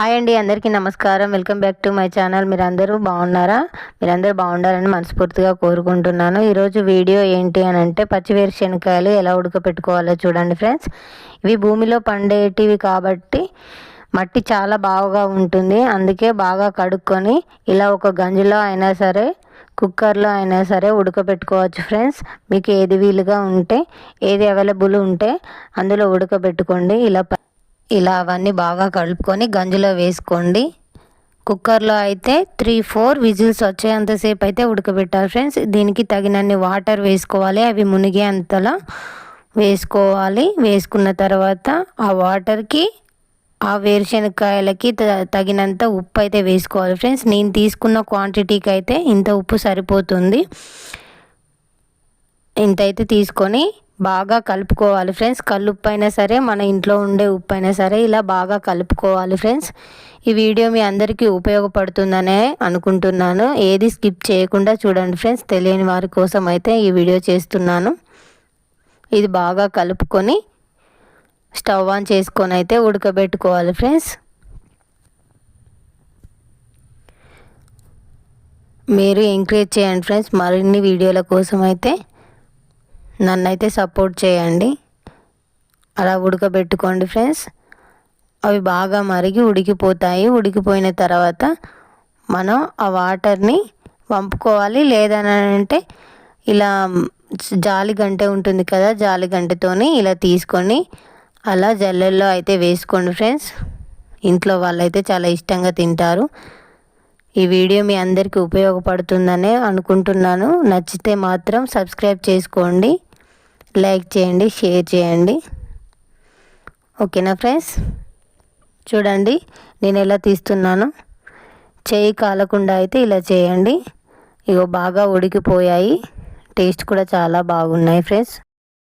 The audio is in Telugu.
హాయ్ అండి అందరికీ నమస్కారం. Welcome back to my channel. మీరందరూ బాగున్నారా? మీరందరూ బాగుండాలని మనస్ఫూర్తిగా కోరుకుంటున్నాను. ఈరోజు వీడియో ఏంటి అని అంటే పచ్చివేరు శనక్కాయలు ఎలా ఉడకపెట్టుకోవాలో చూడండి ఫ్రెండ్స్. ఇవి భూమిలో పండేటివి కాబట్టి మట్టి చాలా బాగా ఉంటుంది. అందుకే బాగా కడుక్కొని ఇలా ఒక గంజిలో అయినా సరే కుక్కర్లో అయినా సరే ఉడకబెట్టుకోవచ్చు ఫ్రెండ్స్. మీకు ఏది వీలుగా ఉంటే ఏది అవైలబుల్ ఉంటే అందులో ఉడకబెట్టుకోండి ఇలా ఇలా అవన్నీ బాగా కలుపుకొని గంజిలో వేసుకోండి. కుక్కర్లో అయితే త్రీ ఫోర్ విజిల్స్ వచ్చేంతసేపు అయితే ఉడకబెట్టాలి ఫ్రెండ్స్. దీనికి తగినన్ని వాటర్ వేసుకోవాలి. అవి మునిగేంతలా వేసుకోవాలి. వేసుకున్న తర్వాత ఆ వాటర్కి ఆ వేరుశనగకాయలకి తగినంత ఉప్పు అయితే వేసుకోవాలి ఫ్రెండ్స్. నేను తీసుకున్న క్వాంటిటీకి అయితే ఇంత ఉప్పు సరిపోతుంది. ఇంత అయితే తీసుకొని బాగా కలుపుకోవాలి ఫ్రెండ్స్. కల్లుప్పు అయినా సరే మన ఇంట్లో ఉండే ఉప్పు అయినా సరే ఇలా బాగా కలుపుకోవాలి ఫ్రెండ్స్. ఈ వీడియో మీ అందరికీ ఉపయోగపడుతుందనే అనుకుంటున్నాను. ఏది స్కిప్ చేయకుండా చూడండి ఫ్రెండ్స్. తెలియని వారి కోసం అయితే ఈ వీడియో చేస్తున్నాను. ఇది బాగా కలుపుకొని స్టవ్ ఆన్ చేసుకొని అయితే ఉడకబెట్టుకోవాలి ఫ్రెండ్స్. మీరు ఎంకరేజ్ చేయండి ఫ్రెండ్స్. మరిన్ని వీడియోల కోసం అయితే నన్నైతే సపోర్ట్ చేయండి. అలా ఉడకబెట్టుకోండి ఫ్రెండ్స్. అవి బాగా మరిగి ఉడికిపోతాయి. ఉడికిపోయిన తర్వాత మనం ఆ వాటర్ని వంపుకోవాలి. లేదనంటే ఇలా జాలి గంటె ఉంటుంది కదా జాలి గంటెతోని ఇలా తీసుకొని అలా జల్లెల్లో అయితే వేసుకోండి ఫ్రెండ్స్. ఇంట్లో వాళ్ళైతే చాలా ఇష్టంగా తింటారు. ఈ వీడియో మీ అందరికీ ఉపయోగపడుతుందనే అనుకుంటున్నాను. నచ్చితే మాత్రం సబ్స్క్రైబ్ చేసుకోండి. లైక్ చేయండి షేర్ చేయండి. ఓకేనా ఫ్రెండ్స్? చూడండి నేను ఎలా తీస్తున్నాను. చేయి కాలకుండా అయితే ఇలా చేయండి. ఇగో బాగా ఉడికిపోయాయి. టేస్ట్ కూడా చాలా బాగున్నాయి ఫ్రెండ్స్.